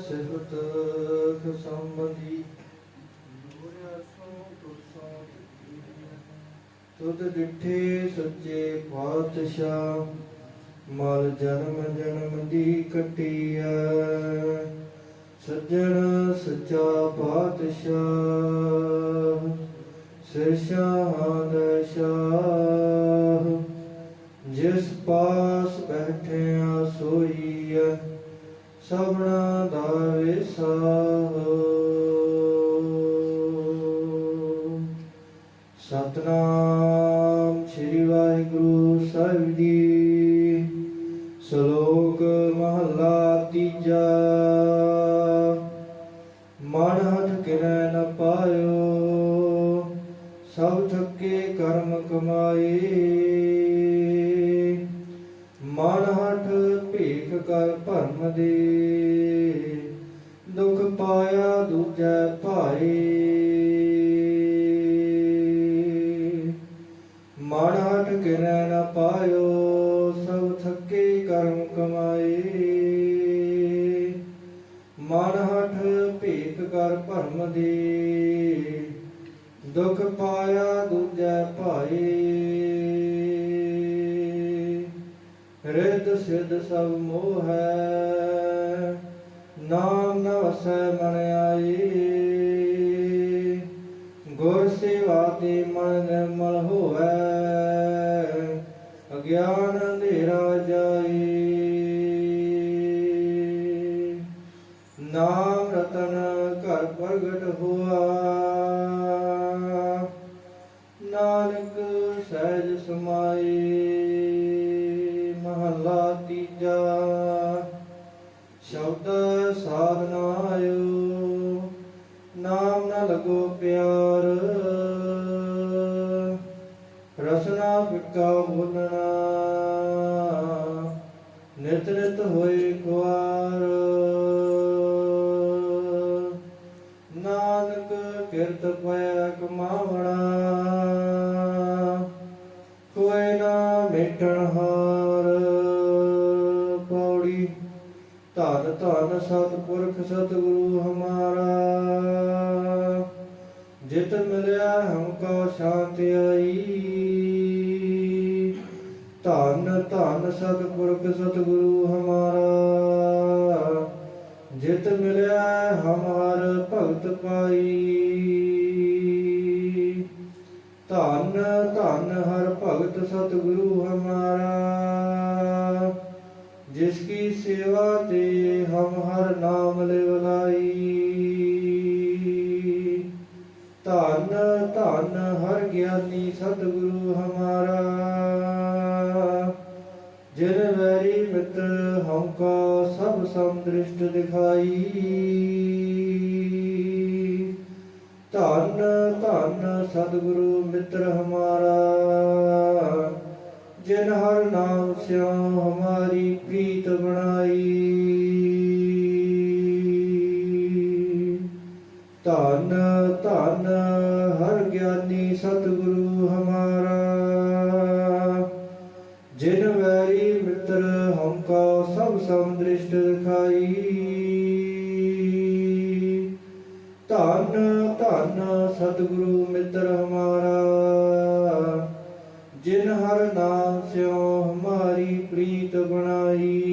ਸਿਫਤ ਖਸੰਬਦੀ ਤੁਧ ਡਿਠੇ ਸੱਚੇ ਪਾਤਸ਼ਾਹ, ਮਲ ਜਨਮ ਜਨਮ ਦੀ ਕਟਿਆ। ਸੱਜਣ ਸੱਚਾ ਪਾਤਸ਼ਾਹ ਸਿਰਸ਼ਾਂ ਦਾ ਸ਼ਾਹ। ਜਿਸ ਪਾਸ ਬੈਠਿਆ ਸੋਈਐ ਸਭਨਾ ਦਾ ਵਿਸਾਹ ਸਤਨਾਮ ਸ੍ਰੀ ਵਾਹਿਗੁਰੂ ਸਾਹਿਬ ਜੀ। ਸ਼ਲੋਕ ਮਹਲਾ ਤੀਜਾ। ਮਨ ਹੱਥ ਕਿਰੈ ਨ ਪਾਇਓ, ਸਭ ਥੱਕੇ ਕਰਮ ਕਮਾਏ। ਕਰ ਭਰਮ ਦੇ। ਦੁਖ ਪਾਇਆ ਦੂਜੈ ਭਾਈ ਮਨ ਹਟ ਕਿਰੈ ਨ ਪਾਇਓ, ਸਭ ਥੱਕੇ ਕਰਮ ਕਮਾਏ। ਮਨ ਹਟ ਭੇਖ ਕਰ ਭਰਮ ਦੇ। ਦੁਖ ਪਾਇਆ ਦੂਜੈ ਭਾਈ ਰਿੱਧ ਸਿਧ ਸਭ ਮੋਹ ਹੈ। ਨਾਮ ਨ ਵਸੈ ਮਨ ਆਏ ਗੁਰ ਸੇਵਾ ਤੇ ਮਨ ਨਿਰਮਲ ਹੋਵੈ। ਅਗਿਆਨ ਅੰਧੇਰਾ ਜਾਏ ਨਾਮ ਮਹਲਾ ਤੀਜਾ ਸ਼ਬਦ ਸਾਧਨਾ ਆਇਓ ਨਾਮ ਨਾ ਲਗੋ ਪਿਆਰ। ਰਸਨਾ ਫਿੱਕਾ ਬੋਲਣਾ, ਨਿਤ ਨਿਤ ਹੋਏ ਕੁਆਰ ਨਾਨਕ ਕਿਰਤ ਪਿਆ ਕਮਾਵਣਾ, ਕੋਈ ਨਾ ਮਿਟਣ ਧੰਨ ਧੰਨ ਸਤਿਪੁਰਖ ਸਤਿਗੁਰੂ ਹਮਾਰਾ। ਜਿਤ ਮਿਲਿਆ ਹਮਕੋ ਸ਼ਾਂਤੀ ਆਈ। ਧੰਨ, ਧਨ ਸਤਿਪੁਰਖ ਸਤਿਗੁਰੂ ਹਮਾਰਾ। ਜਿਤ ਮਿਲਿਆ ਹਮਾਰ ਭਗਤ ਪਾਈ। ਧੰਨ, ਧਨ ਹਰ ਭਗਤ ਸਤਿਗੁਰੂ ਹਮਾਰਾ। ਜਿਸ ਕੀ ਸੇਵਾ ਤੇ ਹਮ ਹਰ ਨਾਮ ਲਿਵਲਾਈ ਧੰਨ ਧੰਨ ਹਰ ਗਿਆਨੀ ਸਤਿਗੁਰੂ ਹਮਾਰਾ। ਜਿਨ ਵੈਰੀ ਮਿੱਤਰ ਹਮਕਾ ਸਭ ਸਮਦ੍ਰਿਸ਼ਟ ਦਿਖਾਈ। ਧੰਨ ਧੰਨ ਸਤਿਗੁਰੂ ਮਿੱਤਰ ਹਮਾਰਾ। ਜਿਨ ਹਰ ਨਾਮ ਸਿਓ ਧਨ, ਧੰਨ ਹਰ ਗਿਆਨੀ ਸਤਿਗੁਰੂ ਹਮਾਰਾ। ਜਿਨ ਵੈਰੀ ਮਿੱਤਰ ਹਮਕਾ ਸਭ ਸਮਦ੍ਰਿਸ਼ਟ ਦਿਖਾਈ ਧਨ ਧਨ ਸਤਿਗੁਰੂ ਮਿੱਤਰ ਹਮਾਰਾ। ਜਿਨ ਹਰ ਨਾਮ ਸਿਓ ਹਮਾਰੀ ਪ੍ਰੀਤ ਬਣਾਈ।